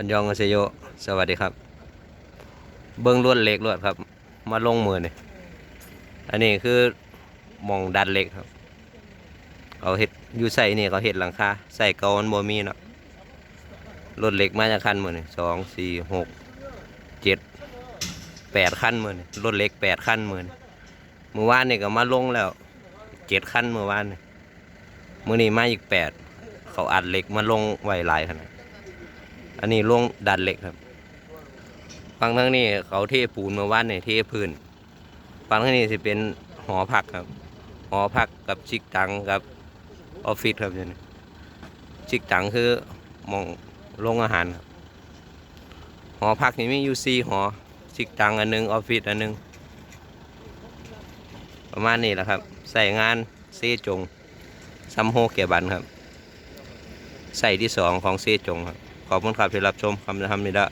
อันยองอาเซโย สวัสดีครับ เบิ้งลวดเหล็กลวดครับ มาลงมือนี่อันนี้คือมองดัดเหล็กครับ เขาเฮ็ดอยู่ใส่นี่เขาเฮ็ดหลังคาใส่เกามันบ่มีเนาะรถเหล็กมาจากคันมือนี่สองสี่หกเจ็ดแปดคันมือนี่รถเหล็กแปดคันมือนี่เมื่อวานนี่ก็มาลงแล้วเจ็ดคันเมื่อวานนี่มือนี้มาอีกแปดเขาอัดเหล็กมาลงไว้หลายขนาด อันนี้ลงดัดเหล็กครับฟังทั้งนี้เขาเทปูนมื่อวานนี่เทพื้นฟังทั้งนี้สิเป็นหอพักครับ หอพักกับชิกตังกับออฟฟิศครับเนี่ยชิกตังคือมองโรงอาหารครับหอพักนี่มีอยู่สี่หอชิกตังอันหนึงออฟฟิศอันหนึงประมาณนี้แหละครับ ใส่งานเซจงซัมโฮเกบันครับ ใส่ที่สองของเซจงครับ ขอบคุณครับที่รับชมคำทำนี้ละ